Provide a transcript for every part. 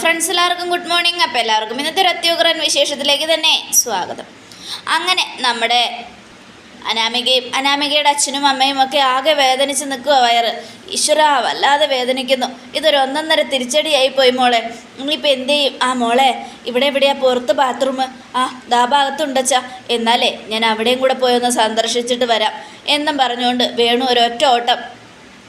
Friends എല്ലാവർക്കും good morning അപ്പോൾ എല്ലാവർക്കും ഇന്നത്തെ ഒരു അത്യുഗ്രൻ വിശേഷത്തിലേക്ക് തന്നെ സ്വാഗതം. അങ്ങനെ നമ്മുടെ അനാമികയും അനാമികയുടെ അച്ഛനും അമ്മയും ഒക്കെ ആകെ വേദനിച്ച് നിൽക്കുക വയറ്. ഈശ്വര വല്ലാതെ വേദനിക്കുന്നു. ഇതൊരു ഒന്നൊന്നര തിരിച്ചടിയായി പോയി മോളെ. ഇനിയിപ്പോൾ എന്ത് ചെയ്യും? ആ മോളെ ഇവിടെ എവിടെയാ പുറത്ത് ബാത്റൂം ആ ദാ ഭാഗത്തുണ്ടച്ചാ. എന്നാലേ ഞാൻ അവിടെയും കൂടെ പോയി ഒന്ന് സന്ദർശിച്ചിട്ട് വരാം എന്നും പറഞ്ഞുകൊണ്ട് വേണു ഒരൊറ്റ ഓട്ടം.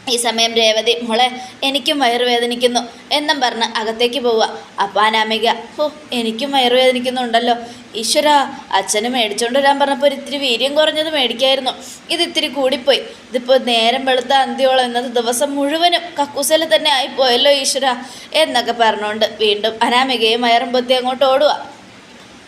ഈ സമയം രേവതി മോളെ എനിക്കും വയറുവേദനിക്കുന്നു എന്നും പറഞ്ഞ് അകത്തേക്ക് പോവുക. അപ്പം അനാമിക ഓ എനിക്കും വയറുവേദനിക്കുന്നുണ്ടല്ലോ. ഈശ്വര അച്ഛന് മേടിച്ചുകൊണ്ട് വരാൻ പറഞ്ഞപ്പോൾ ഇത്തിരി വീര്യം കുറഞ്ഞത് മേടിക്കായിരുന്നു. ഇത് ഇത്തിരി കൂടിപ്പോയി. ഇതിപ്പോൾ നേരം വെളുത്ത അന്ത്യോളം ഇന്നത്തെ ദിവസം മുഴുവനും കക്കൂസയിൽ തന്നെ ആയിപ്പോയല്ലോ ഈശ്വര എന്നൊക്കെ പറഞ്ഞുകൊണ്ട് വീണ്ടും അനാമികയും വയറും പൊത്തി അങ്ങോട്ട് ഓടുക.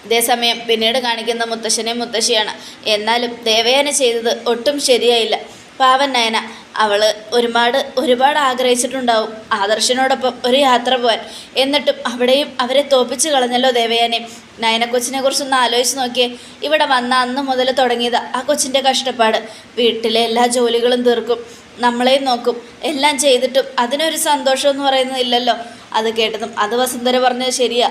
ഇതേസമയം പിന്നീട് കാണിക്കുന്ന മുത്തശ്ശനെ മുത്തശ്ശിയാണ്. എന്നാലും ദേവയാന ചെയ്തത് ഒട്ടും ശരിയായില്ല. പാവൻ നയന അവൾ ഒരുപാട് ഒരുപാട് ആഗ്രഹിച്ചിട്ടുണ്ടാവും ആദർശനോടൊപ്പം ഒരു യാത്ര പോകാൻ എന്നിട്ടും അവിടെയും അവരെ തോപ്പിച്ച് കളഞ്ഞല്ലോ ദേവയാനെ. നയനക്കൊച്ചിനെ കുറിച്ചൊന്ന് ആലോചിച്ച് നോക്കിയേ. ഇവിടെ വന്ന അന്ന് മുതൽ തുടങ്ങിയത് ആ കൊച്ചിന്റെ കഷ്ടപ്പാട്. വീട്ടിലെ എല്ലാ ജോലികളും തീർക്കും. നമ്മളെയും നോക്കും. എല്ലാം ചെയ്തിട്ടും അതിനൊരു സന്തോഷം എന്ന് പറയുന്നത് ഇല്ലല്ലോ. അത് കേട്ടതും അത് വസുന്ധര പറഞ്ഞത് ശരിയാ.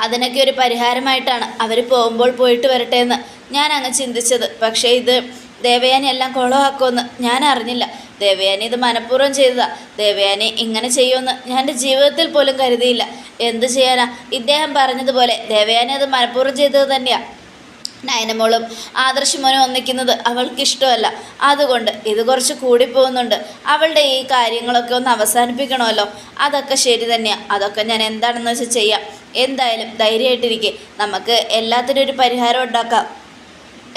അതിനൊക്കെ ഒരു പരിഹാരമായിട്ടാണ് അവർ പോകുമ്പോൾ പോയിട്ട് വരട്ടെ എന്ന് ഞാൻ അങ്ങ് ചിന്തിച്ചത്. പക്ഷേ ഇത് ദേവയാനി എല്ലാം കുളമാക്കുമെന്ന് ഞാൻ അറിഞ്ഞില്ല. ദേവയാനി ഇത് മനഃപൂർവം ചെയ്തതാ. ദേവയാനി ഇങ്ങനെ ചെയ്യുമെന്ന് ഞാൻ എന്റെ ജീവിതത്തിൽ പോലും കരുതിയില്ല. എന്ത് ചെയ്യാനാ? ഇദ്ദേഹം പറഞ്ഞതുപോലെ ദേവയാനി അത് മനഃപൂർവം ചെയ്തത് തന്നെയാണ് നയനമോളും ആദർശമോനും ഒന്നിക്കുന്നത് അവൾക്ക് ഇഷ്ടമല്ല. അതുകൊണ്ട് ഇത് കുറച്ച് കൂടിപ്പോകുന്നുണ്ട്. അവളുടെ ഈ കാര്യങ്ങളൊക്കെ ഒന്ന് അവസാനിപ്പിക്കണമല്ലോ. അതൊക്കെ ശരി തന്നെയാണ് അതൊക്കെ ഞാൻ എന്താണെന്ന് വെച്ചാൽ ചെയ്യാം. എന്തായാലും ധൈര്യമായിട്ടിരിക്കെ. നമുക്ക് എല്ലാത്തിനും ഒരു പരിഹാരം ഉണ്ടാക്കാം.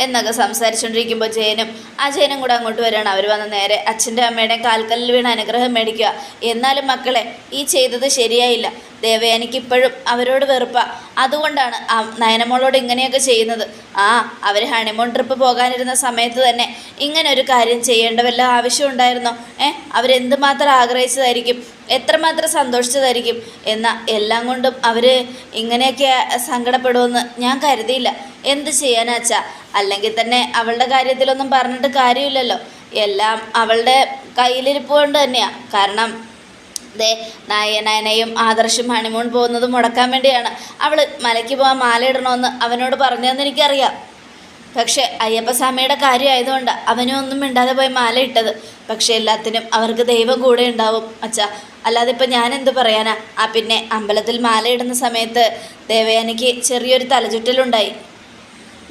എന്നൊക്കെ സംസാരിച്ചുകൊണ്ടിരിക്കുമ്പോൾ ജയനും ആ ജയനും കൂടെ അങ്ങോട്ട് വരികയാണ് അവർ വന്ന് നേരെ അച്ഛന്റെ അമ്മയുടെയും കാൽക്കല്ലിൽ വീണ് അനുഗ്രഹം മേടിക്കുക. എന്നാലും മക്കളെ ഈ ചെയ്തത് ശരിയായില്ല. ദേവയാനിക്ക് ഇപ്പോഴും അവരോട് വെറുപ്പ. അതുകൊണ്ടാണ് ആ നയനമോളോട് ഇങ്ങനെയൊക്കെ ചെയ്യുന്നത്. ആ അവർ ഹണിമൂൺ ട്രിപ്പ് പോകാനിരുന്ന സമയത്ത് തന്നെ ഇങ്ങനെ ഒരു കാര്യം ചെയ്യേണ്ട വല്ല ആവശ്യമുണ്ടായിരുന്നോ ഏ അവരെന്തുമാത്രം ആഗ്രഹിച്ചതായിരിക്കും? എത്രമാത്രം സന്തോഷിച്ചതായിരിക്കും? എന്നാൽ എല്ലാം കൊണ്ടും അവർ ഇങ്ങനെയൊക്കെ സങ്കടപ്പെടുമെന്ന് ഞാൻ കരുതിയില്ല. എന്ത് ചെയ്യാനാച്ചാ അല്ലെങ്കിൽ തന്നെ അവളുടെ കാര്യത്തിലൊന്നും പറഞ്ഞിട്ട് കാര്യമില്ലല്ലോ. എല്ലാം അവളുടെ കയ്യിലിരിപ്പ് കൊണ്ട് തന്നെയാണ് കാരണം ദേ നയനയും ആദർശം ഹണിമൂൺ പോകുന്നത് മുടക്കാൻ വേണ്ടിയാണ്. അവൾ മലയ്ക്ക് പോകാൻ മാല ഇടണമെന്ന് അവനോട് പറഞ്ഞതെന്ന് എനിക്കറിയാം. പക്ഷേ അയ്യപ്പസ്വാമിയുടെ കാര്യമായതുകൊണ്ട് അവനും ഒന്നും മിണ്ടാതെ പോയി മാല ഇട്ടത്. പക്ഷെ എല്ലാത്തിനും അവർക്ക് ദൈവം കൂടെ ഉണ്ടാവും. അച്ഛാ അല്ലാതെ ഇപ്പം ഞാൻ എന്ത് പറയാനാ? ആ പിന്നെ അമ്പലത്തിൽ മാല ഇടുന്ന സമയത്ത് ദേവയാനിക്ക് ചെറിയൊരു തലചുറ്റലുണ്ടായി.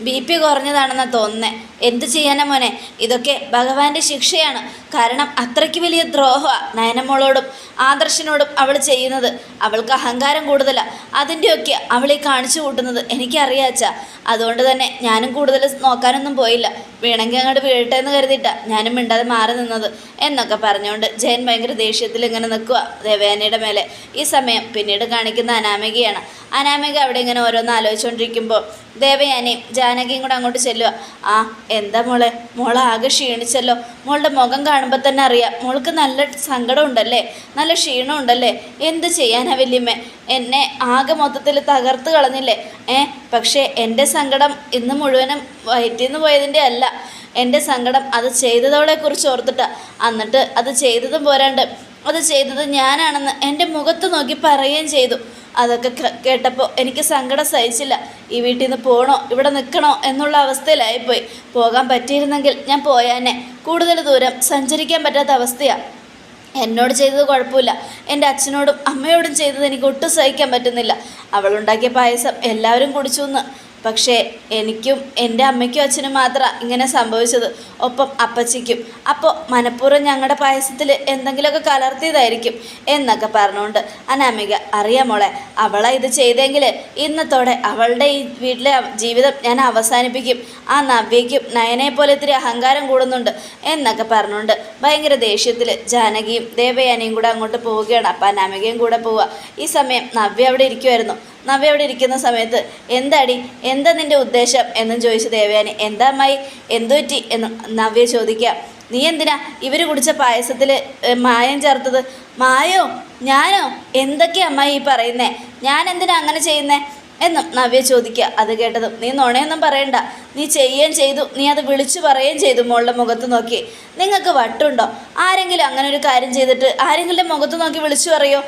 ബി പി കുറഞ്ഞതാണെന്നാണ് തോന്നുന്നത് എന്ത് ചെയ്യാനാ മോനെ? ഇതൊക്കെ ഭഗവാന്റെ ശിക്ഷയാണ്. കാരണം അത്രയ്ക്ക് വലിയ ദ്രോഹമാണ് നയനമോളോടും ആദർശനോടും അവൾ ചെയ്യുന്നത്. അവൾക്ക് അഹങ്കാരം കൂടുതലാണ് അതിന്റെയൊക്കെ അവളെ കാണിച്ചു കൂട്ടുന്നത് എനിക്കറിയാച്ചാ അതുകൊണ്ട് തന്നെ ഞാനും കൂടുതൽ നോക്കാനൊന്നും പോയില്ല. വീണെങ്കിൽ അങ്ങോട്ട് വീഴട്ടെ എന്ന് കരുതിയിട്ടാ ഞാനും മിണ്ടാതെ മാറി നിന്നത് എന്നൊക്കെ പറഞ്ഞുകൊണ്ട് ജയൻ ഭയങ്കര ദേഷ്യത്തിൽ ഇങ്ങനെ നിൽക്കുക ദേവേനയുടെ മേലെ. ഈ സമയം പിന്നീട് കാണിക്കുന്ന അനാമികയാണ്. അനാമിക അവിടെ ഇങ്ങനെ ഓരോന്ന് ആലോചിച്ചുകൊണ്ടിരിക്കുമ്പോൾ ദേവയാനിയും ജാനകിയും കൂടെ അങ്ങോട്ട് ചെല്ലുക ആ എന്താ മോളെ? മോളെ ആകെ ക്ഷീണിച്ചല്ലോ. മോളുടെ മുഖം കാണുമ്പോൾ തന്നെ അറിയാം. മോൾക്ക് നല്ല സങ്കടമുണ്ടല്ലേ? നല്ല ക്ഷീണമുണ്ടല്ലേ? എന്ത് ചെയ്യാനാ വല്യമ്മ? എന്നെ ആകെ മൊത്തത്തിൽ തകർത്ത് കളഞ്ഞില്ലേ? ഏ? പക്ഷേ എന്റെ സങ്കടം ഇന്ന് മുഴുവനും വയറ്റിൽ നിന്ന് പോയതിന്റെ അല്ല. എന്റെ സങ്കടം അത് ചെയ്തതോളെക്കുറിച്ച് ഓർത്തിട്ടാണ് എന്നിട്ട് അത് ചെയ്തതും പോരാണ്ട്. അത് ചെയ്തത് ഞാനാണെന്ന് എന്റെ മുഖത്ത് നോക്കി പറയുകയും ചെയ്തു. അതൊക്കെ കേട്ടപ്പോൾ എനിക്ക് സങ്കടം സഹിച്ചില്ല. ഈ വീട്ടിൽ നിന്ന് പോകണോ ഇവിടെ നിൽക്കണോ എന്നുള്ള അവസ്ഥയിലായിപ്പോയി. പോകാൻ പറ്റിയിരുന്നെങ്കിൽ ഞാൻ പോയാനെ. കൂടുതൽ ദൂരം സഞ്ചരിക്കാൻ പറ്റാത്ത അവസ്ഥയാണ് എന്നോട് ചെയ്തത് കുഴപ്പമില്ല. എന്റെ അച്ഛനോടും അമ്മയോടും ചെയ്തത് എനിക്ക് ഒട്ടും സഹിക്കാൻ പറ്റുന്നില്ല. അവളുണ്ടാക്കിയ പായസം എല്ലാവരും കുടിച്ചു എന്ന് പക്ഷേ എനിക്കും എന്റെ അമ്മയ്ക്കും അച്ഛനും മാത്രം ഇങ്ങനെ സംഭവിച്ചത്. ഒപ്പം അപ്പച്ചിക്കും. അപ്പോൾ മനഃപൂർവം ഞങ്ങളുടെ പായസത്തിൽ എന്തെങ്കിലുമൊക്കെ കലർത്തിയതായിരിക്കും എന്നൊക്കെ പറഞ്ഞുകൊണ്ട് അനാമിക അറിയാമോളെ അവളെ ഇത് ചെയ്തെങ്കിൽ ഇന്നത്തോടെ അവളുടെ ഈ വീട്ടിലെ ജീവിതം ഞാൻ അവസാനിപ്പിക്കും. ആ നവ്യയ്ക്കും നയനെ പോലെ ഇത്തിരി അഹങ്കാരം കൂടുന്നുണ്ട് എന്നൊക്കെ പറഞ്ഞുകൊണ്ട് ഭയങ്കര ദേഷ്യത്തിൽ ജാനകിയും ദേവയാനിയും കൂടെ അങ്ങോട്ട് പോവുകയാണ്. അപ്പം അനാമികയും കൂടെ പോവുക ഈ സമയം നവ്യ അവിടെ ഇരിക്കുമായിരുന്നു നവ്യ അവിടെ ഇരിക്കുന്ന സമയത്ത് എന്താടി? എന്താ നിന്റെ ഉദ്ദേശം? എന്നും ചോദിച്ചു ദേവയാനി. എന്താ അമ്മായി എന്തുപറ്റി? എന്ന് നവ്യ ചോദിക്കാം നീ എന്തിനാ ഇവർ കുടിച്ച പായസത്തിൽ മായം ചേർത്തത്? മായോ? ഞാനോ? എന്തൊക്കെയാ അമ്മായി ഈ പറയുന്നേ? ഞാൻ എന്തിനാ അങ്ങനെ ചെയ്യുന്നേ? എന്നും നവ്യ ചോദിക്കുക അത് കേട്ടതും നീ നുണയൊന്നും പറയണ്ട. നീ ചെയ്യുകയും ചെയ്തു. നീ അത് വിളിച്ചു പറയുകയും ചെയ്തു മോളുടെ മുഖത്ത് നോക്കി. നിങ്ങൾക്ക് വട്ടുണ്ടോ? ആരെങ്കിലും അങ്ങനെ ഒരു കാര്യം ചെയ്തിട്ട് ആരെങ്കിലും മുഖത്ത് നോക്കി വിളിച്ചു പറയോ?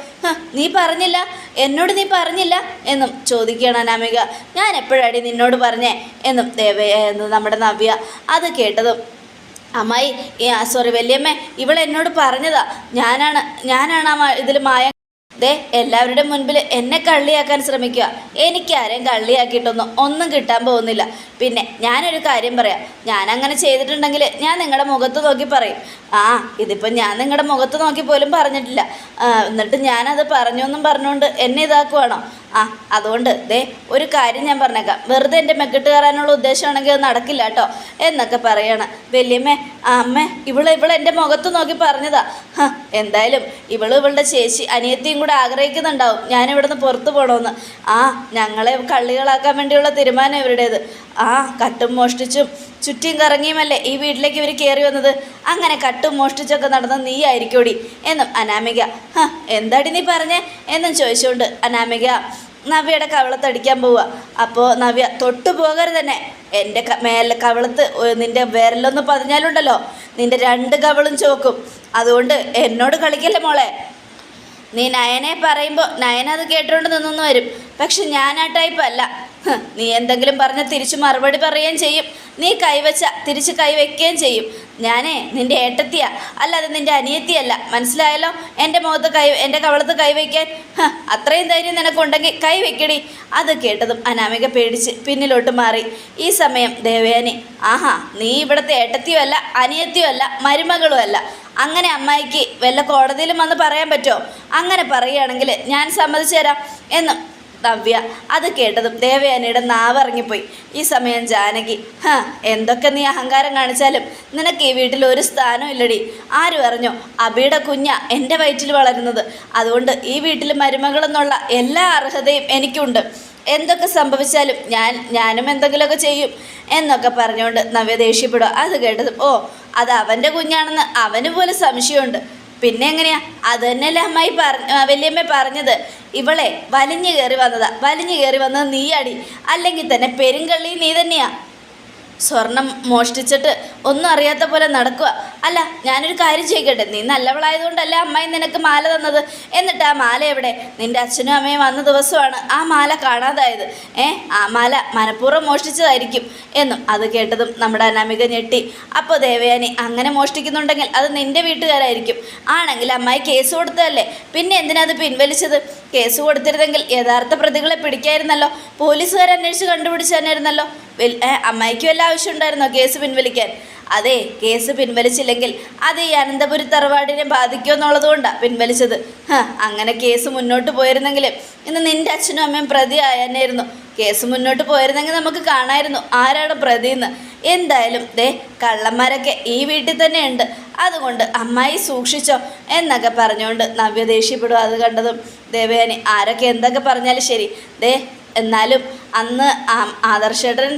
നീ പറഞ്ഞില്ല. എന്നോട് നീ പറഞ്ഞില്ല. എന്നും ചോദിക്കുകയാണ് അനാമിക. ഞാൻ എപ്പോഴാടി നിന്നോട് പറഞ്ഞേ? എന്നും ദേവ എന്ന് നമ്മുടെ നവ്യ അത് കേട്ടതും. അമ്മായി സോറി വല്യമ്മേ ഇവൾ എന്നോട് പറഞ്ഞതാ. ഞാനാണ് ഞാനാണ് ആ ഇതിൽ മായ ദേ എല്ലാവരുടെ മുൻപിൽ എന്നെ കള്ളിയാക്കാൻ ശ്രമിക്കുക. എനിക്കാരെയും കള്ളിയാക്കിയിട്ടൊന്നും ഒന്നും കിട്ടാൻ പോകുന്നില്ല. പിന്നെ ഞാനൊരു കാര്യം പറയാം. ഞാൻ അങ്ങനെ ചെയ്തിട്ടുണ്ടെങ്കിൽ ഞാൻ നിങ്ങളുടെ മുഖത്ത് നോക്കി പറയും. ആ ഇതിപ്പോൾ ഞാൻ നിങ്ങളുടെ മുഖത്ത് നോക്കി പോലും പറഞ്ഞിട്ടില്ല. എന്നിട്ട് ഞാനത് പറഞ്ഞൊന്നും പറഞ്ഞുകൊണ്ട് എന്നെ ഇതാക്കുവാണോ? ആ അതുകൊണ്ട് ദേ ഒരു കാര്യം ഞാൻ പറഞ്ഞേക്കാം. വെറുതെ എന്റെ മെക്കിട്ട് കയറാനുള്ള ഉദ്ദേശമാണെങ്കിൽ അത് നടക്കില്ല കേട്ടോ. എന്നൊക്കെ പറയണം. വല്യമ്മേ ആ അമ്മ ഇവൾ ഇവൾ എന്റെ മുഖത്ത് നോക്കി പറഞ്ഞതാ. എന്തായാലും ഇവൾ ഇവളുടെ ചേച്ചി അനിയത്തിയും കൂടെ ആഗ്രഹിക്കുന്നുണ്ടാവും. ഞാൻ ഇവിടുന്ന് പുറത്തു പോകണമെന്ന് ആ ഞങ്ങളെ കള്ളികളാക്കാൻ വേണ്ടിയുള്ള തീരുമാനം ഇവരുടേത്. ആ കട്ടും മോഷ്ടിച്ചും ചുറ്റും കറങ്ങിയുമല്ലേ ഈ വീട്ടിലേക്ക് ഇവർ കയറി വന്നത്? അങ്ങനെ കട്ടും മോഷ്ടിച്ചൊക്കെ നടന്ന നീ ആയിരിക്കോടി. എന്നും അനാമിക എന്താടി നീ പറഞ്ഞേ? എന്നും ചോദിച്ചുകൊണ്ട് അനാമിക നവ്യയുടെ കവളത്തടിക്കാൻ പോവുക അപ്പോൾ നവ്യ തൊട്ടു പോകരുത് തന്നെ എന്റെ മേലെ കവളത്ത് നിന്റെ വിരലൊന്ന് പതിഞ്ഞാലുണ്ടല്ലോ. നിന്റെ രണ്ട് കവളും ചോക്കും. അതുകൊണ്ട് എന്നോട് കളിക്കല്ലേ മോളെ? നീ നയനെ പറയുമ്പോൾ നയന അത് കേട്ടുകൊണ്ട് നിന്നു വരും. പക്ഷെ ഞാൻ ആ ടൈപ്പ് അല്ല. നീ എന്തെങ്കിലും പറഞ്ഞ് തിരിച്ചു മറുപടി പറയുകയും ചെയ്യും. നീ കൈവച്ച തിരിച്ച് കൈവയ്ക്കുകയും ചെയ്യും. ഞാനേ നിന്റെ ഏട്ടത്തിയാ. അല്ലാതെ നിന്റെ അനിയത്തിയല്ല. മനസ്സിലായല്ലോ? എന്റെ മുഖത്ത് കൈ എന്റെ കവളത്ത് കൈവയ്ക്കാൻ. അത്രയും ധൈര്യം നിനക്കുണ്ടെങ്കിൽ കൈവയ്ക്കടി. അത് കേട്ടതും അനാമിക പേടിച്ച് പിന്നിലോട്ട് മാറി. ഈ സമയം ദേവയാനി ആഹാ നീ ഇവിടുത്തെ ഏട്ടത്തിയും അല്ല അനിയത്തിയും അല്ല മരുമകളും അല്ല അങ്ങനെ അമ്മായിക്ക് വല്ല കോടതിയിലും വന്ന് പറയാൻ പറ്റുമോ? അങ്ങനെ പറയുകയാണെങ്കിൽ ഞാൻ സമ്മതിച്ചു തരാം എന്ന് നവ്യ അത് കേട്ടതും ദേവയാനിയുടെ നാവിറങ്ങിപ്പോയി. ഈ സമയം ജാനകി ഹ എന്തൊക്കെ നീ അഹങ്കാരം കാണിച്ചാലും നിനക്ക് ഈ വീട്ടിൽ ഒരു സ്ഥാനം ഇല്ലടി. ആരും അറിഞ്ഞോ അബിയുടെ കുഞ്ഞ എന്റെ വയറ്റിൽ വളരുന്നത്. അതുകൊണ്ട് ഈ വീട്ടിൽ മരുമകളെന്നുള്ള എല്ലാ അർഹതയും എനിക്കുണ്ട്. എന്തൊക്കെ സംഭവിച്ചാലും ഞാൻ ഞാനും എന്തെങ്കിലുമൊക്കെ ചെയ്യും എന്നൊക്കെ പറഞ്ഞുകൊണ്ട് നവ്യ ദേഷ്യപ്പെടുക അത് കേട്ടതും ഓ അത് അവന്റെ കുഞ്ഞാണെന്ന് അവന് പോലെ സംശയമുണ്ട്. പിന്നെ എങ്ങനെയാ? അത് തന്നെയല്ലേ അമ്മായി പറഞ്ഞ വല്യമ്മ പറഞ്ഞത്. ഇവളെ വലിഞ്ഞു കയറി വന്നതാ. വലിഞ്ഞു കയറി വന്നത് നീയാടി. അല്ലെങ്കിൽ തന്നെ പെരുങ്കള്ളി നീ തന്നെയാ. സ്വർണം മോഷ്ടിച്ചിട്ട് ഒന്നും അറിയാത്ത പോലെ നടക്കുക അല്ല ഞാനൊരു കാര്യം ചെയ്യട്ടെ നീ നല്ലവളായതുകൊണ്ടല്ല അമ്മായി നിനക്ക് മാല തന്നത്? എന്നിട്ട് ആ മാല എവിടെ? നിന്റെ അച്ഛനും അമ്മയും വന്ന ദിവസമാണ് ആ മാല കാണാതായത്. ഏ ആ മാല മനഃപൂർവം മോഷ്ടിച്ചതായിരിക്കും എന്നും അത് കേട്ടതും നമ്മുടെ അനാമിക ഞെട്ടി. അപ്പോൾ ദേവയാനി അങ്ങനെ മോഷ്ടിക്കുന്നുണ്ടെങ്കിൽ അത് നിന്റെ വീട്ടുകാരായിരിക്കും. ആണെങ്കിൽ അമ്മായി കേസ് കൊടുത്തതല്ലേ? പിന്നെ എന്തിനാ അത് പിൻവലിച്ചത്? കേസ് കൊടുത്തിരുന്നെങ്കിൽ യഥാർത്ഥ പ്രതികളെ പിടിക്കായിരുന്നല്ലോ. പോലീസുകാർ അന്വേഷിച്ച് കണ്ടുപിടിച്ച് തന്നെയായിരുന്നല്ലോ അമ്മായിക്കും വല്ല ആവശ്യം ഉണ്ടായിരുന്നോ കേസ് പിൻവലിക്കാൻ? അതെ കേസ് പിൻവലിച്ചില്ലെങ്കിൽ അത് ഈ അനന്തപുരി തറവാടിനെ ബാധിക്കുമെന്നുള്ളത് കൊണ്ടാണ് പിൻവലിച്ചത്. അങ്ങനെ കേസ് മുന്നോട്ട് പോയിരുന്നെങ്കിൽ ഇന്ന് നിന്റെ അച്ഛനും അമ്മയും പ്രതി ആയെന്നായിരുന്നു. കേസ് മുന്നോട്ട് പോയിരുന്നെങ്കിൽ നമുക്ക് കാണായിരുന്നു ആരാണ് പ്രതിന്ന്. എന്തായാലും ദേ കള്ളന്മാരൊക്കെ ഈ വീട്ടിൽ തന്നെ ഉണ്ട് അതുകൊണ്ട് അമ്മായി സൂക്ഷിച്ചോ എന്നൊക്കെ പറഞ്ഞുകൊണ്ട് നവ്യ ദേഷ്യപ്പെടും അത് കണ്ടതും ദേവയാനി ആരൊക്കെ എന്തൊക്കെ പറഞ്ഞാലും ശരി. ദേ എന്നാലും അന്ന് ആദർശേട്ടൻ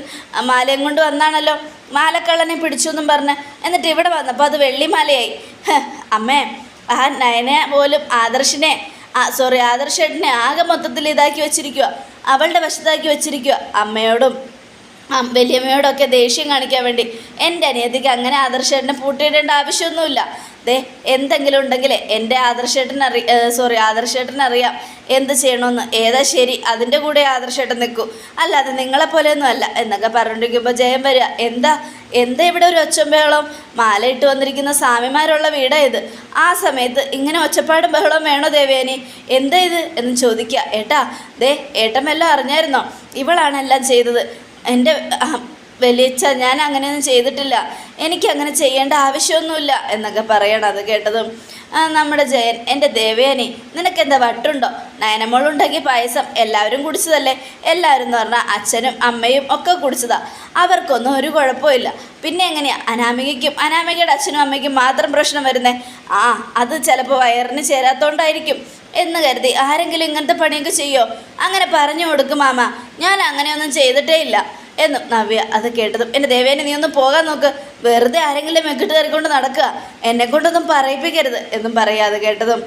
മാലയും കൊണ്ട് വന്നാണല്ലോ. മാലക്കള്ളനെ പിടിച്ചു എന്നും പറഞ്ഞ്. എന്നിട്ട് ഇവിടെ വന്നപ്പോൾ അത് വെള്ളിമാലയായി. അമ്മേ ആ നയനെ പോലും ആദർശിനെ ആ സോറി ആദർശേട്ടനെ ആകെ മൊത്തത്തിൽ ഇതാക്കി വെച്ചിരിക്കുക അവളുടെ വശത്താക്കി വെച്ചിരിക്കുക അമ്മയോടും വലിയമ്മയോടൊക്കെ ദേഷ്യം കാണിക്കാൻ വേണ്ടി എന്റെ അനിയത്തിക്ക് അങ്ങനെ ആദർശേട്ടനെ പൂട്ടിയിടേണ്ട ആവശ്യമൊന്നുമില്ല. ദേ എന്തെങ്കിലും ഉണ്ടെങ്കിൽ എന്റെ ആദർശേട്ടൻ സോറി ആദർശേട്ടൻ അറിയാം എന്ത് ചെയ്യണമെന്ന്. ഏതാ ശരി അതിന്റെ കൂടെ ആദർശേട്ടൻ നിൽക്കൂ. അല്ലാതെ നിങ്ങളെപ്പോലെയൊന്നും അല്ല. എന്നൊക്കെ പറഞ്ഞിരിക്കുമ്പോൾ ജയം വരിക. എന്താ എന്താ ഇവിടെ ഒരു ഒച്ചമ്പേളം മാലയിട്ട് വന്നിരിക്കുന്ന സ്വാമിമാരുള്ള വീടാ ഇത്. ആ സമയത്ത് ഇങ്ങനെ ഒച്ചപ്പാട് ബഹളം വേണോ ദേവേനി എന്താ ഇത്? എന്ന് ചോദിക്കുക. ഏട്ടാ ദേ ഏട്ടമെല്ലാം അറിഞ്ഞായിരുന്നോ? ഇവളാണ് എല്ലാം ചെയ്തത്. എന്റെ വലിയച്ഛ ഞാൻ അങ്ങനെയൊന്നും ചെയ്തിട്ടില്ല. എനിക്ക് അങ്ങനെ ചെയ്യേണ്ട ആവശ്യമൊന്നുമില്ല എന്നൊക്കെ പറയണം അത് കേട്ടതും. നമ്മുടെ ജയൻ എന്റെ ദേവയാനി നിനക്കെന്താ വട്ടുണ്ടോ? നയനമോളുണ്ടാക്കിയ പായസം എല്ലാവരും കുടിച്ചതല്ലേ? എല്ലാവരും എന്ന് പറഞ്ഞാൽ അച്ഛനും അമ്മയും ഒക്കെ കുടിച്ചതാ. അവർക്കൊന്നും ഒരു കുഴപ്പമില്ല. പിന്നെ എങ്ങനെയാണ് അനാമികയ്ക്കും അനാമികയുടെ അച്ഛനും അമ്മയ്ക്കും മാത്രം പ്രശ്നം വരുന്നേ? ആ അത് ചിലപ്പോൾ വയറിന് ചേരാത്തോണ്ടായിരിക്കും. എന്ന് കരുതി ആരെങ്കിലും ഇങ്ങനത്തെ പണിയൊക്കെ ചെയ്യോ? അങ്ങനെ പറഞ്ഞു കൊടുക്കും മാമ. ഞാൻ അങ്ങനെയൊന്നും ചെയ്തിട്ടേ ഇല്ല എന്നും നവ്യ അത് കേട്ടതും എന്റെ ദേവേനെ നീ ഒന്ന് പോകാൻ നോക്ക്. വെറുതെ ആരെങ്കിലും മെക്കിട്ട് കയറിക്കൊണ്ട് നടക്കുക. എന്നെ കൊണ്ടൊന്നും പറയിപ്പിക്കരുത് എന്നും പറയാതെ കേട്ടതും.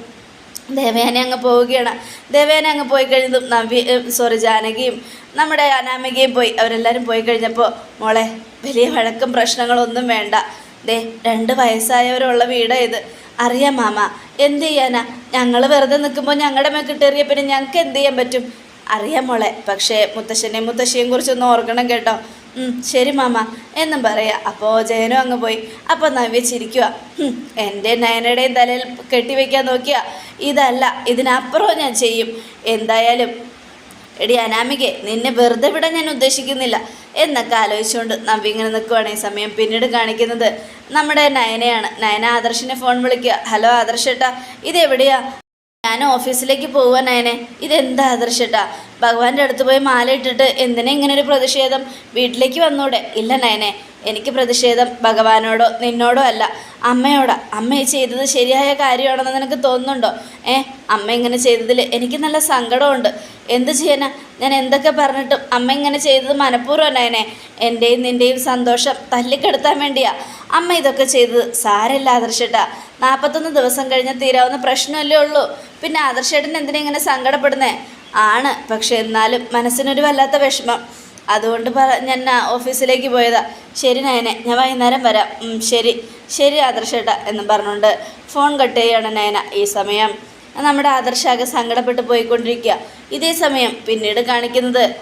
ദേവേനെ അങ്ങ് പോവുകയാണ്. ദേവേനെ അങ്ങ് പോയി കഴിഞ്ഞതും നവ്യ സോറി ജാനകിയും നമ്മുടെ അനാമികയും പോയി. അവരെല്ലാവരും പോയി കഴിഞ്ഞപ്പോൾ മോളെ വലിയ വഴക്കും പ്രശ്നങ്ങളൊന്നും വേണ്ട. ദേ രണ്ട് വയസ്സായവരുള്ള വീടാണ് ഇത്. അറിയാം മാമ. എന്ത് ചെയ്യാനാ? ഞങ്ങൾ വെറുതെ നിൽക്കുമ്പോൾ ഞങ്ങളുടെ മേക്കിട്ടേറിയ പിന്നെ ഞങ്ങൾക്ക് എന്ത് ചെയ്യാൻ പറ്റും? അറിയാം മോളെ പക്ഷേ മുത്തശ്ശനെയും മുത്തശ്ശിയെയും കുറിച്ചൊന്ന് ഓർക്കണം കേട്ടോ. ശരി മാമ എന്നും പറയാ. അപ്പോൾ ജയനും അങ്ങ് പോയി. അപ്പോൾ നവ്യ ചിരിക്കുക എന്റെ നയനയുടെയും തലയിൽ കെട്ടിവെക്കാൻ നോക്കിയ. ഇതല്ല ഇതിനപ്പുറം ഞാൻ ചെയ്യും. എന്തായാലും എടി അനാമികെ നിന്നെ വെറുതെ വിടാൻ ഞാൻ ഉദ്ദേശിക്കുന്നില്ല. എന്നൊക്കെ ആലോചിച്ചുകൊണ്ട് നമ്പി ഇങ്ങനെ നിൽക്കുവാണ് ഈ സമയം പിന്നീട് കാണിക്കുന്നത്. നമ്മുടെ നയനയാണ്. നയന ആദർശിനെ ഫോൺ വിളിക്കുക. ഹലോ ആദർശേട്ടാ ഇതെവിടെയാ ഞാൻ ഓഫീസിലേക്ക് പോവാ നയനെ. ഇതെന്താ ആദർശേട്ടാ ഭഗവാന്റെ അടുത്ത് പോയി മാല ഇട്ടിട്ട് എന്തിനാ ഇങ്ങനെ ഒരു പ്രതിഷേധം? വീട്ടിലേക്ക് വന്നൂടെ. ഇല്ല നയനെ എനിക്ക് പ്രതിഷേധം ഭഗവാനോടോ നിന്നോടോ അല്ല. അമ്മയോടാ. അമ്മ ഈ ചെയ്തത് ശരിയായ കാര്യമാണെന്ന് നിനക്ക് തോന്നുന്നുണ്ടോ? ഏ അമ്മ ഇങ്ങനെ ചെയ്തതിൽ എനിക്ക് നല്ല സങ്കടമുണ്ട്. എന്ത് ചെയ്യാനാ? ഞാൻ എന്തൊക്കെ പറഞ്ഞിട്ടും അമ്മ ഇങ്ങനെ ചെയ്തത് മനഃപൂർവം എന്നെ എന്റെയും നിന്റെയും സന്തോഷം തല്ലിക്കെടുത്താൻ വേണ്ടിയാ. അമ്മ ഇതൊക്കെ ചെയ്തത് സാരല്ല ആദർശേട്ടാ. നാൽപ്പത്തൊന്ന് ദിവസം കഴിഞ്ഞ് തീരാവുന്ന പ്രശ്നമല്ലേ ഉള്ളൂ. പിന്നെ ആദർശേട്ടൻ എന്തിനാ ഇങ്ങനെ സങ്കടപ്പെടുന്നേ? ആണ്. പക്ഷെ എന്നാലും മനസ്സിനൊരു വല്ലാത്ത വിഷമം. അതുകൊണ്ട് പറ ഞാൻ ഓഫീസിലേക്ക് പോയതാ. ശരി നയനെ ഞാൻ വൈകുന്നേരം വരാം. ശരി. ശരി ആദർശേട്ടാ എന്ന് പറഞ്ഞുകൊണ്ട് ഫോൺ കട്ട് ചെയ്യാണ് നയന. ഈ സമയം നമ്മുടെ ആദർശാകെ സങ്കടപ്പെട്ട് പോയിക്കൊണ്ടിരിക്കുക ഇതേ സമയം പിന്നീട് കാണിക്കുന്നത്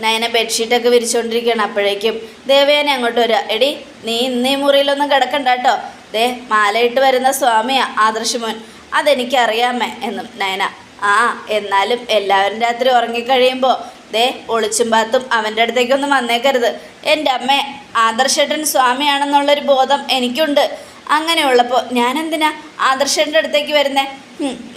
നയന ബെഡ്ഷീറ്റൊക്കെ വിരിച്ചുകൊണ്ടിരിക്കുകയാണ് അപ്പോഴേക്കും ദേവയാനെ അങ്ങോട്ട് വരിക എടി നീ ഇന്ന് ഈ മുറിയിലൊന്നും കിടക്കണ്ട കേട്ടോ. ദേ മാലയിട്ട് വരുന്ന സ്വാമിയാ ആദർശമോൻ അതെനിക്കറിയാമേ എന്നും നയന. ആ എന്നാലും എല്ലാവരും രാത്രി ഉറങ്ങിക്കഴിയുമ്പോൾ ദേ ഒളിച്ചും പാത്തും അവന്റെ അടുത്തേക്കൊന്നും വന്നേക്കരുത്. എന്റെ അമ്മ ആദർശേട്ടൻ സ്വാമിയാണെന്നുള്ളൊരു ബോധം എനിക്കുണ്ട്. അങ്ങനെയുള്ളപ്പോൾ ഞാനെന്തിനാ ആദർശേട്ടന്റെ അടുത്തേക്ക് വരുന്നേ?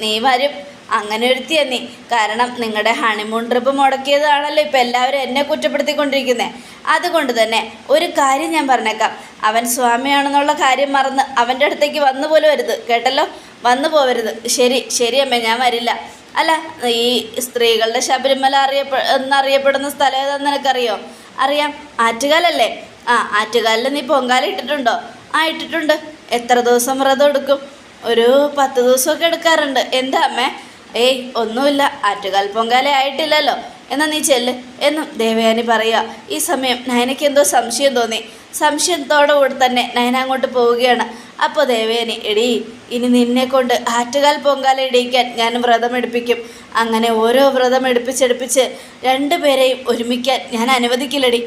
നീ വരും. അങ്ങനെ ഒരുത്തിയ നീ. കാരണം നിങ്ങളുടെ ഹണിമൂൺ ട്രിപ്പ് മുടക്കിയതാണല്ലോ ഇപ്പം എല്ലാവരും എന്നെ കുറ്റപ്പെടുത്തിക്കൊണ്ടിരിക്കുന്നത് അതുകൊണ്ട് തന്നെ ഒരു കാര്യം ഞാൻ പറഞ്ഞേക്കാം. അവൻ സ്വാമിയാണെന്നുള്ള കാര്യം മറന്ന് അവന്റെ അടുത്തേക്ക് വന്നു പോലും വരുത് കേട്ടല്ലോ? വന്നു പോവരുത് ശരി ശരി അമ്മ ഞാൻ വരില്ല. അല്ല ഈ സ്ത്രീകളുടെ ശബരിമല അറിയപ്പെ എന്നറിയപ്പെടുന്ന സ്ഥലം ഏതാണെന്ന് നിനക്കറിയോ? അറിയാം. ആറ്റുകാലല്ലേ? ആ ആറ്റുകാലിൽ നീ പൊങ്കാല ഇട്ടിട്ടുണ്ടോ? ആ ഇട്ടിട്ടുണ്ട്. എത്ര ദിവസം വ്രതം എടുക്കും? ഒരു പത്ത് ദിവസമൊക്കെ എടുക്കാറുണ്ട്. എന്താ അമ്മേ? ഏയ് ഒന്നുമില്ല. ആറ്റുകാൽ പൊങ്കാല ആയിട്ടില്ലല്ലോ. എന്നാ നീ ചെല്ല്. എന്നും ദേവയാനി പറയുക. ഈ സമയം നയനയ്ക്ക് എന്തോ സംശയം തോന്നി. സംശയത്തോടു കൂടി തന്നെ നയന അങ്ങോട്ട് പോവുകയാണ്. അപ്പോൾ ദേവേനി എടി ഇനി നിന്നെ കൊണ്ട് ആറ്റുകാൽ പൊങ്കാല ഇടിയിക്കാൻ ഞാൻ വ്രതം എടുപ്പിക്കും. അങ്ങനെ ഓരോ വ്രതം എടുപ്പിച്ചെടുപ്പിച്ച് രണ്ടുപേരെയും ഒരുമിക്കാൻ ഞാൻ അനുവദിക്കില്ലടി.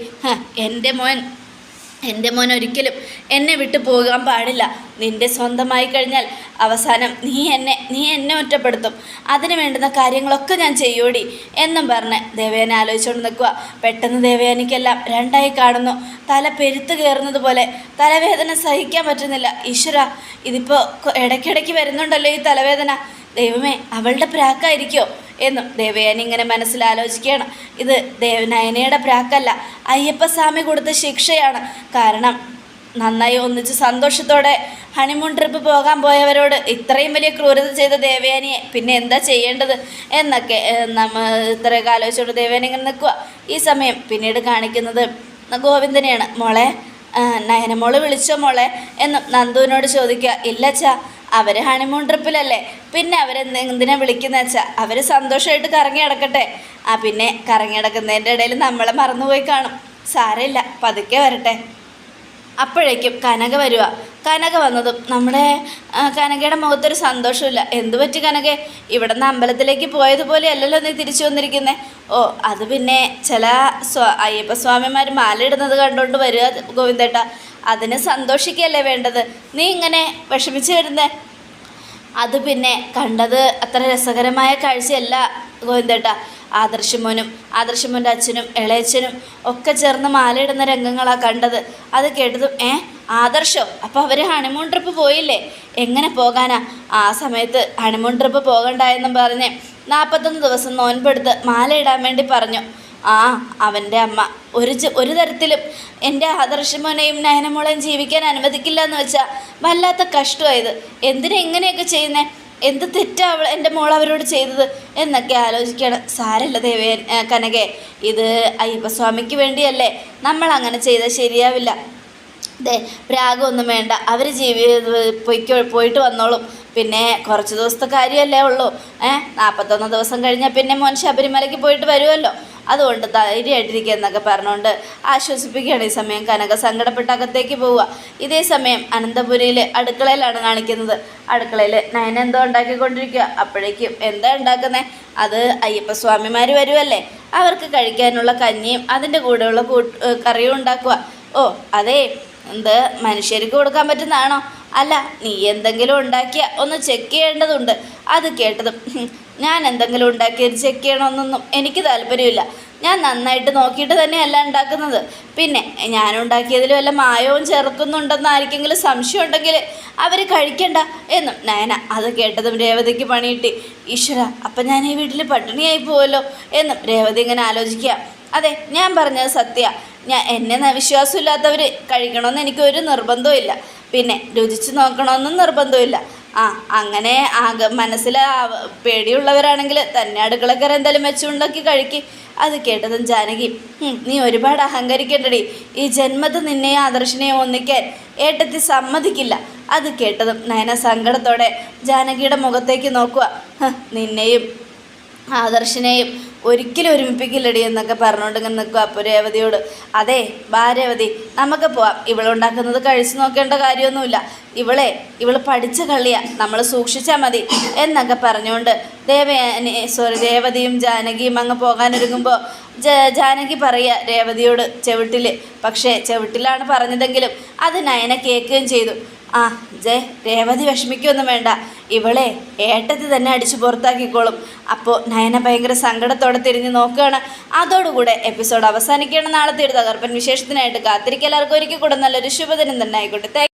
എന്റെ മോൻ എന്റെ മോൻ ഒരിക്കലും എന്നെ വിട്ടു പോകാൻ പാടില്ല. നിന്റെ സ്വന്തമായി കഴിഞ്ഞാൽ അവസാനം നീ എന്നെ നീ എന്നെ ഒറ്റപ്പെടുത്തും. അതിന് വേണ്ടുന്ന കാര്യങ്ങളൊക്കെ ഞാൻ ചെയ്യൂടി എന്നും പറഞ്ഞ് ദേവയാനെ ആലോചിച്ചുകൊണ്ട് നിൽക്കുക പെട്ടെന്ന് ദേവയാനിക്കെല്ലാം രണ്ടായി കാണുന്നു. തല പെരുത്ത് കയറുന്നത് പോലെ തലവേദന സഹിക്കാൻ പറ്റുന്നില്ല. ഈശ്വര ഇതിപ്പോൾ ഇടയ്ക്കിടയ്ക്ക് വരുന്നുണ്ടല്ലോ ഈ തലവേദന. ദൈവമേ അവളുടെ പ്രാക്കായിരിക്കോ? എന്നും ദേവയാനി ഇങ്ങനെ മനസ്സിലാലോചിക്കുകയാണ്. ഇത് ദേവനയനയുടെ പ്രാക്കല്ല അയ്യപ്പസ്വാമി കൊടുത്ത ശിക്ഷയാണ്. കാരണം നന്നായി ഒന്നിച്ച് സന്തോഷത്തോടെ ഹണിമൂൺ ട്രിപ്പ് പോകാൻ പോയവരോട് ഇത്രയും വലിയ ക്രൂരത ചെയ്ത ദേവയാനിയെ പിന്നെ എന്താ ചെയ്യേണ്ടത്? എന്നൊക്കെ നമ്മൾ നമ്മ ഇത്രയൊക്കെ ആലോചിച്ചുകൊണ്ട് ദേവയാനി ഇങ്ങനെ നിൽക്കുക ഈ സമയം പിന്നീട് കാണിക്കുന്നത് ഗോവിന്ദനെയാണ്. മോളെ നയനമോൾ വിളിച്ചോ മോളെ? എന്നും നന്ദുവിനോട് ചോദിക്കുക. ഇല്ല അച്ഛാ. അവർ ഹണിമൂൺ ട്രിപ്പിലല്ലേ പിന്നെ അവരെന്ത് എന്തിനാ വിളിക്കുന്ന വെച്ചാൽ അവർ സന്തോഷമായിട്ട് കറങ്ങി കിടക്കട്ടെ ആ പിന്നെ കറങ്ങി കിടക്കുന്നതിന്റെ ഇടയിൽ നമ്മളെ മറന്നുപോയി കാണും. സാരമില്ല. പതുക്കെ വരട്ടെ. അപ്പോഴേക്കും കനക വരിക കനക വന്നതും നമ്മുടെ കനകയുടെ മുഖത്തൊരു സന്തോഷമില്ല എന്തു പറ്റി കനക? ഇവിടെ നിന്ന് അമ്പലത്തിലേക്ക് പോയതുപോലെ അല്ലല്ലോ നീ തിരിച്ചു വന്നിരിക്കുന്നത് ഓ അത് പിന്നെ ചില സ്വ അയ്യപ്പ സ്വാമിമാർ മാലയിടുന്നത് കണ്ടുകൊണ്ട് വരിക ഗോവിന്ദേട്ട. അതിന് സന്തോഷിക്കുകയല്ലേ വേണ്ടത്? നീ ഇങ്ങനെ വിഷമിച്ച് വരുന്നേ? അത് പിന്നെ കണ്ടത് അത്ര രസകരമായ കാഴ്ചയല്ല ഗോവിന്ദേട്ട. ആദർശമോനും ആദർശമോന്റെ അച്ഛനും ഇളയച്ചനും ഒക്കെ ചേർന്ന് മാലയിടുന്ന രംഗങ്ങളാണ് കണ്ടത്. അത് കേട്ടതും ഏ ആദർശോ? അപ്പോൾ അവർ ഹണിമൂൺ ട്രിപ്പ് പോയില്ലേ? എങ്ങനെ പോകാനാ? ആ സമയത്ത് ഹണിമൂൺ ട്രിപ്പ് പോകണ്ടായെന്നും പറഞ്ഞ് നാൽപ്പത്തൊന്ന് ദിവസം നോൻപെടുത്ത് മാലയിടാൻ വേണ്ടി പറഞ്ഞു. ആ അവന്റെ അമ്മ. ഒരു ഒരു തരത്തിലും എന്റെ ആദർശമോനെയും നയനമോളെയും ജീവിക്കാൻ അനുവദിക്കില്ല എന്ന് വെച്ചാൽ വല്ലാത്ത കഷ്ടമായത് എന്തിനാ ഇങ്ങനെയൊക്കെ ചെയ്യുന്നേ? എന്ത് തെറ്റാ അവൾ എന്റെ മോൾ അവരോട് ചെയ്തത് എന്നൊക്കെ ആലോചിക്കുകയാണ്. സാരല്ല ദേവേ കനകെ ഇത് അയ്യപ്പസ്വാമിക്ക് വേണ്ടിയല്ലേ നമ്മൾ അങ്ങനെ ചെയ്താൽ ശരിയാവില്ല. ദേ പ്രാഗമൊന്നും വേണ്ട. അവർ ജീവി പൊയ്ക്കോ പോയിട്ട് വന്നോളും. പിന്നെ കുറച്ച് ദിവസത്തെ കാര്യമല്ലേ ഉള്ളൂ. ഏ നാൽപ്പത്തൊന്ന് ദിവസം കഴിഞ്ഞാൽ പിന്നെ മോൻ ശബരിമലയ്ക്ക് പോയിട്ട് വരുമല്ലോ അതുകൊണ്ട് ധൈര്യമായിട്ടിരിക്കുക എന്നൊക്കെ പറഞ്ഞുകൊണ്ട് ആശ്വസിപ്പിക്കുകയാണ് ഈ സമയം. കനക സങ്കടപ്പെട്ട് അകത്തേക്ക് പോവുക. ഇതേ സമയം അനന്തപുരിയിൽ അടുക്കളയിലാണ് കാണിക്കുന്നത്. അടുക്കളയിൽ നയന എന്തോ ഉണ്ടാക്കിക്കൊണ്ടിരിക്കുക. അപ്പോഴേക്കും എന്താ ഉണ്ടാക്കുന്നത് അത് അയ്യപ്പസ്വാമിമാർ വരുമല്ലേ അവർക്ക് കഴിക്കാനുള്ള കഞ്ഞിയും അതിന്റെ കൂടെയുള്ള കൂട്ട് കറിയും ഉണ്ടാക്കുക. ഓ അതേ എന്ത്? മനുഷ്യർക്ക് കൊടുക്കാൻ പറ്റുന്നതാണോ? അല്ല നീ എന്തെങ്കിലും ഉണ്ടാക്കിയ ഒന്ന് ചെക്ക് ചെയ്യേണ്ടതുണ്ട്. അത് കേട്ടതും "ഹും, ഞാൻ എന്തെങ്കിലും ഉണ്ടാക്കിയത് ചെക്ക് ചെയ്യണമെന്നൊന്നും എനിക്ക് താല്പര്യമില്ല. ഞാൻ നന്നായിട്ട് നോക്കിയിട്ട് തന്നെയല്ല ഉണ്ടാക്കുന്നത്. പിന്നെ ഞാൻ ഉണ്ടാക്കിയതിൽ വല്ല മായവും ചേർക്കുന്നുണ്ടെന്ന് ആർക്കെങ്കിലും സംശയം ഉണ്ടെങ്കിൽ അവർ കഴിക്കണ്ട. എന്നും നയന അത് കേട്ടതും രേവതിക്ക് പണിയിട്ടി ഈശ്വര അപ്പം ഞാൻ ഈ വീട്ടിൽ പട്ടിണിയായി പോവല്ലോ? എന്നും രേവതി ഇങ്ങനെ ആലോചിക്കുക. അതെ ഞാൻ പറഞ്ഞത് സത്യ. ഞാൻ എന്നെ വിശ്വാസമില്ലാത്തവർ കഴിക്കണമെന്ന് എനിക്ക് ഒരു പിന്നെ രുചിച്ച് നോക്കണമെന്നും നിർബന്ധമില്ല ആ അങ്ങനെ ആകെ മനസ്സിൽ പേടിയുള്ളവരാണെങ്കിൽ തന്നെ അടുക്കളക്കര എന്തായാലും വെച്ചുണ്ടാക്കി കഴിക്ക്. അത് കേട്ടതും ജാനകി നീ ഒരുപാട് അഹങ്കരിക്കേണ്ടടി. ഈ ജന്മത്ത് നിന്നെയും ആദർശിനെയും ഒന്നിക്കാൻ ഏട്ടത്തി സമ്മതിക്കില്ല. അത് കേട്ടതും നയന സങ്കടത്തോടെ ജാനകിയുടെ മുഖത്തേക്ക് നോക്കുക. നിന്നെയും ആദർശിനെയും ഒരിക്കലും ഒരുമിപ്പിക്കില്ലടി എന്നൊക്കെ പറഞ്ഞുകൊണ്ട് ഇങ്ങനെ നിൽക്കുക അപ്പോൾ രേവതിയോട് അതെ ബാ രേവതി നമുക്ക് പോവാം. ഇവളുണ്ടാക്കുന്നത് കഴിച്ചു നോക്കേണ്ട കാര്യമൊന്നുമില്ല. ഇവളെ ഇവൾ പഠിച്ച കളിയാ നമ്മൾ സൂക്ഷിച്ചാൽ മതി. എന്നൊക്കെ പറഞ്ഞുകൊണ്ട് ദേവയാനി സോറി രേവതിയും ജാനകിയും അങ്ങ് പോകാനൊരുങ്ങുമ്പോൾ ജ ജാനകി പറയുക രേവതിയോട് ചെവിട്ടിൽ പക്ഷേ ചെവിട്ടിലാണ് പറഞ്ഞതെങ്കിലും അത് നയന കേൾക്കുകയും ചെയ്തു. ആ ജേ രേവതി വിഷമിക്കൊന്നും വേണ്ട. ഇവളെ ഏട്ടത്തി തന്നെ അടിച്ചു പുറത്താക്കിക്കോളും. അപ്പോൾ നയന ഭയങ്കര സങ്കടത്തോടെ തിരിഞ്ഞ് നോക്കുകയാണ്. അതോടുകൂടെ എപ്പിസോഡ് അവസാനിക്കുകയാണ്. നാളത്തെ ഒരു തകർപ്പൻ വിശേഷത്തിനായിട്ട് കാത്തിരിക്കുക. എല്ലാവർക്കും ഒരിക്കൽ കൂടെ നല്ലൊരു ശുഭദിനം തന്നെ ആയിക്കോട്ടെ.